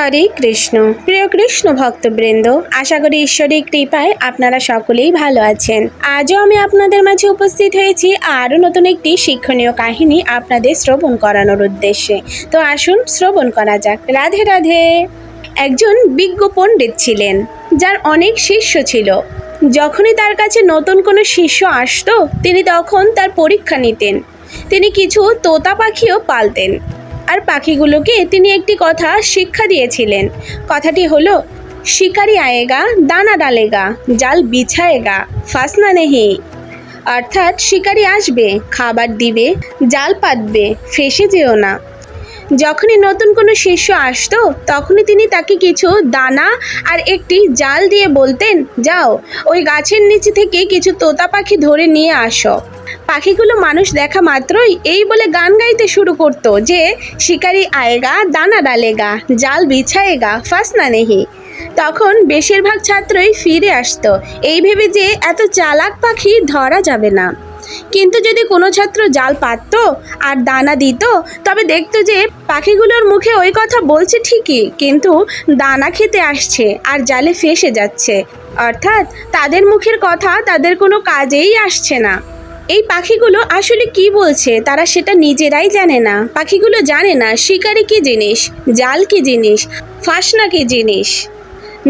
হরে কৃষ্ণ। প্রিয় কৃষ্ণ ভক্তবৃন্দ, আশা করি ঈশ্বরের কৃপায় আপনারা সকলেই ভালো আছেন। আজও আমি আপনাদের মাঝে উপস্থিত হয়েছি আরও নতুন একটি শিক্ষণীয় কাহিনী আপনাদের শ্রবণ করানোর উদ্দেশ্যে। তো আসুন শ্রবণ করা যাক। রাধে রাধে। একজন বিজ্ঞ পণ্ডিত ছিলেন, যার অনেক শিষ্য ছিল। যখনই তার কাছে নতুন কোনো শিষ্য আসতো, তিনি তখন তার পরীক্ষা নিতেন। তিনি কিছু তোতা পাখিও পালতেন। আর পাখিগুলোকে তিনি একটি কথা শিক্ষা দিয়েছিলেন। কথাটি হলো, শিকারি আয়েগা, দানা ডালেগা, জাল বিছায়েগা, ফাসনা নেহি। অর্থাৎ, শিকারি আসবে, খাবার দিবে, জাল পাতবে, ফেসে যেও না। যখনই নতুন কোনো শিষ্য আসতো, তখনই তিনি তাকে কিছু দানা আর একটি জাল দিয়ে বলতেন, যাও, ওই গাছের নিচে থেকে কিছু তোতা পাখি ধরে নিয়ে আসো। পাখিগুলো মানুষ দেখা মাত্রই এই বলে গান গাইতে শুরু করতো যে, শিকারি আয়েগা, দানা ডালেগা, জাল বিছায়েগা, ফাসনা নেহি। তখন বেশিরভাগ ছাত্রই ফিরে আসতো। এই ভেবে যে, এত চালাক পাখি ধরা যাবে না। কিন্তু যদি কোনো ছাত্র জাল পাতত আর দানা দিত, তবে দেখতো যে পাখিগুলোর মুখে ওই কথা বলছে ঠিকই, কিন্তু দানা খেতে আসছে আর জালে ফেসে যাচ্ছে। অর্থাৎ তাদের মুখের কথা তাদের কোনো কাজেই আসছে না। এই পাখিগুলো আসলে কি বলছে তারা সেটা নিজেরাই জানে না। পাখিগুলো জানে না শিকারি কি জিনিস, জাল কি জিনিস, ফাসনা কি জিনিস,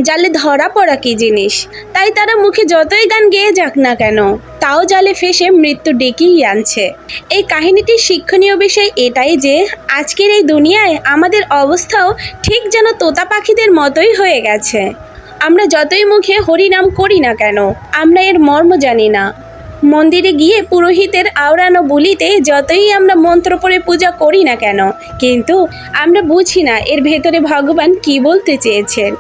জালে ধরা পড়া কি জিনিস। তাই তারা মুখে যতই গান গেয়ে যাক না কেন। তাও জালে ফেসে মৃত্যু ডেকেই আনছে। এই কাহিনীটির শিক্ষণীয় বিষয় এটাই যে, আজকের এই দুনিয়ায় আমাদের অবস্থাও ঠিক যেন তোতা পাখিদের মতোই হয়ে গেছে। আমরা যতই মুখে হরিনাম করি না কেন, আমরা এর মর্ম জানি না। মন্দিরে গিয়ে পুরোহিতের আওড়ানো বলিতে যতই আমরা মন্ত্র পড়ে পূজা করি না কেন, কিন্তু আমরা বুঝি না এর ভেতরে ভগবান কি বলতে চেয়েছেন।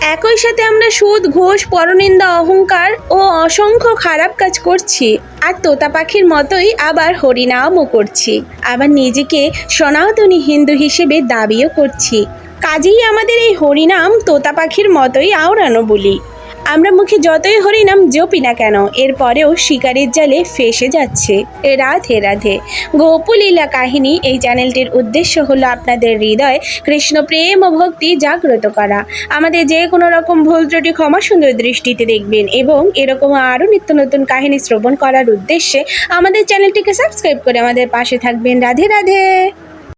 একই সাথে আমরা সুদ, ঘোষ, পরনিন্দা, অহংকার ও অসংখ্য খারাপ কাজ করছি। আর তোতা পাখির মতোই আবার হরিনামও করছি। আবার নিজেকে সনাতনী হিন্দু হিসেবে দাবিও করছি। কাজেই আমাদের এই হরিনাম তোতা পাখির মতোই আওড়ানো বলি। আমরা মুখে যতই হরিনাম জপি না কেন, এরপরেও শিকারের জালে ফেসে যাচ্ছে। রাধে রাধে। গোপুলীলা কাহিনী এই চ্যানেলটির উদ্দেশ্য হলো আপনাদের হৃদয় কৃষ্ণ প্রেম ও ভক্তি জাগ্রত করা। আমাদের যে কোনো রকম ভুল ত্রুটি ক্ষমা সুন্দর দৃষ্টিতে দেখবেন এবং এরকম আরও নিত্য নতুন কাহিনী শ্রবণ করার উদ্দেশ্যে আমাদের চ্যানেলটিকে সাবস্ক্রাইব করে আমাদের পাশে থাকবেন। রাধে রাধে।